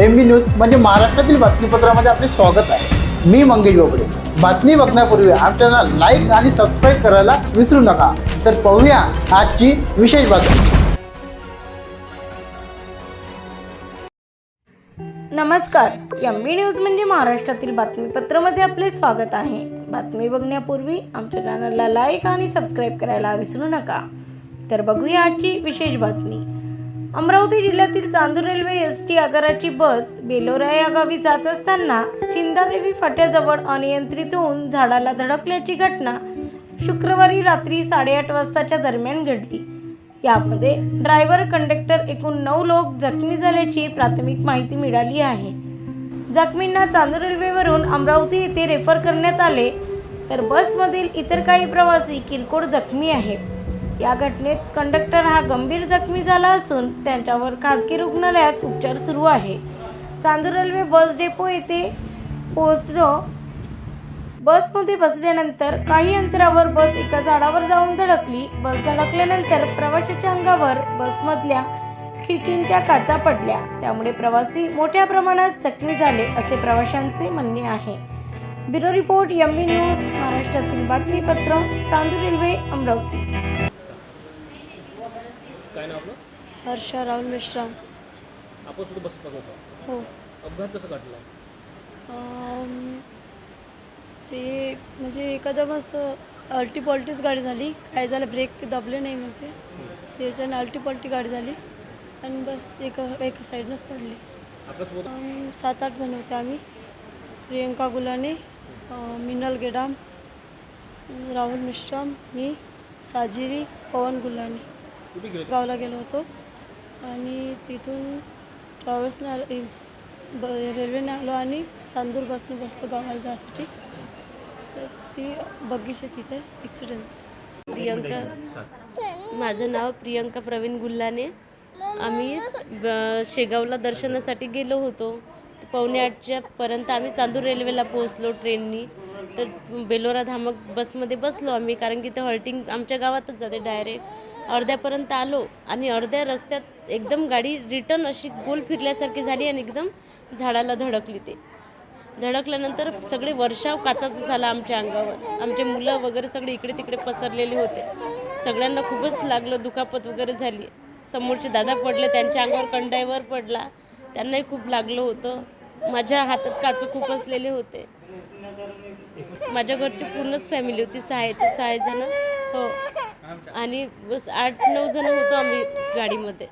M B news म्हणजे महाराष्ट्रातील बातमीपत्रामध्ये आपले स्वागत आहे. मी मंगेश बोबडे. बातमी बघण्यापूर्वी आमच्या लाईक आणि सबस्क्राईब करायला विसरू नका. तर पाहूया आजची विशेष बातमी. नमस्कार. एम बी न्यूज म्हणजे महाराष्ट्रातील बातमीपत्रामध्ये आपले स्वागत आहे. बातमी बघण्यापूर्वी आमच्या चॅनलला लाईक आणि सबस्क्राईब करायला विसरू नका. तर बघूया आजची विशेष बातमी. अमरावती जिल्ह्यातील चांदूर रेल्वे एस टी आगाराची बस बेलोरा या गावी जात असताना चिंदादेवी फाट्याजवळ अनियंत्रित होऊन झाडाला धडकल्याची घटना शुक्रवारी रात्री साडेआठ वाजताच्या दरम्यान घडली. यामध्ये ड्रायव्हर कंडक्टर एकूण नऊ लोक जखमी झाल्याची प्राथमिक माहिती मिळाली आहे. जखमींना चांदूर रेल्वेवरून अमरावती येथे रेफर करण्यात आले. तर बसमधील इतर काही प्रवासी किरकोळ जखमी आहेत. या घटनेत कंडक्टर हा गंभीर जखमी झाला असून त्यांच्यावर खाजगी रुग्णालयात उपचार सुरू आहे. चांदूर रेल्वे बस डेपो येथे पोहोचलो. बसमध्ये बसल्यानंतर काही अंतरावर बस एका झाडावर जाऊन धडकली. बस धडकल्यानंतर प्रवाशाच्या अंगावर बसमधल्या खिडकींच्या काचा पडल्या. त्यामुळे प्रवासी मोठ्या प्रमाणात जखमी झाले असे प्रवाशांचे म्हणणे आहे. Bureau report M B news महाराष्ट्रातील बातमीपत्र चांदूर रेल्वे अमरावती. हर्षा राहुल मेश्राम आपण सुद्धा बस होतो हो. अपघात कसं घडला? अम, ते म्हणजे एकदम असं अल्टी पॉल्टीच गाडी झाली. काय झालं ब्रेक दाबले नाही म्हणते त्याच्यानं अल्टी पॉल्टी गाडी झाली आणि बस एका एका साईडनंच पडली. आपल्यासोबत अम, सात आठ जण होते आम्ही. प्रियंका गुलाने अं, मिनल गेडाम राहुल मिश्राम मी साजिरी पवन गुलाने. कुठे गेले होते? गावला गेलो होतो. आणि तिथून ट्रॅव्हल्सने आलो ब रेल्वेने आलो आणि चांदूर बसने बसलो गावाला जायसाठी. तर ती बगीचे तिथे ॲक्सिडेंट प्रियंका. माझं नाव प्रियंका प्रवीण गुल्लाने. आम्ही शेगावला दर्शनासाठी गेलो होतो. पावणे आठच्या पर्यंत आम्ही चांदूर रेल्वेला पोहोचलो ट्रेननी. तर बेलोरा धामक बसमध्ये बसलो आम्ही कारण की ते हॉल्टिंग आमच्या गावातच जाते डायरेक्ट अर्ध्यापर्यंत आलो आणि अर्ध्या रस्त्यात एकदम गाडी रिटर्न अशी गोल फिरल्यासारखी झाली आणि एकदम झाडाला धडकली ते. धडकल्यानंतर सगळे वर्षाव काचाचा झाला आमच्या अंगावर. आमचे मुलं वगैरे सगळे इकडे तिकडे पसरलेले होते. सगळ्यांना खूपच लागलं दुखापत वगैरे झाली. समोरचे दादा पडले त्यांच्या अंगावर कंडाईवर पडला. त्यांनाही खूप लागलं होतं. माझ्या हातात काच खूप असलेले होते. माझ्या घरची पूर्णच फॅमिली होती सहायचे सहा जण हो. आणि बस आठ नऊ जण होतो आम्ही गाडीमध्ये.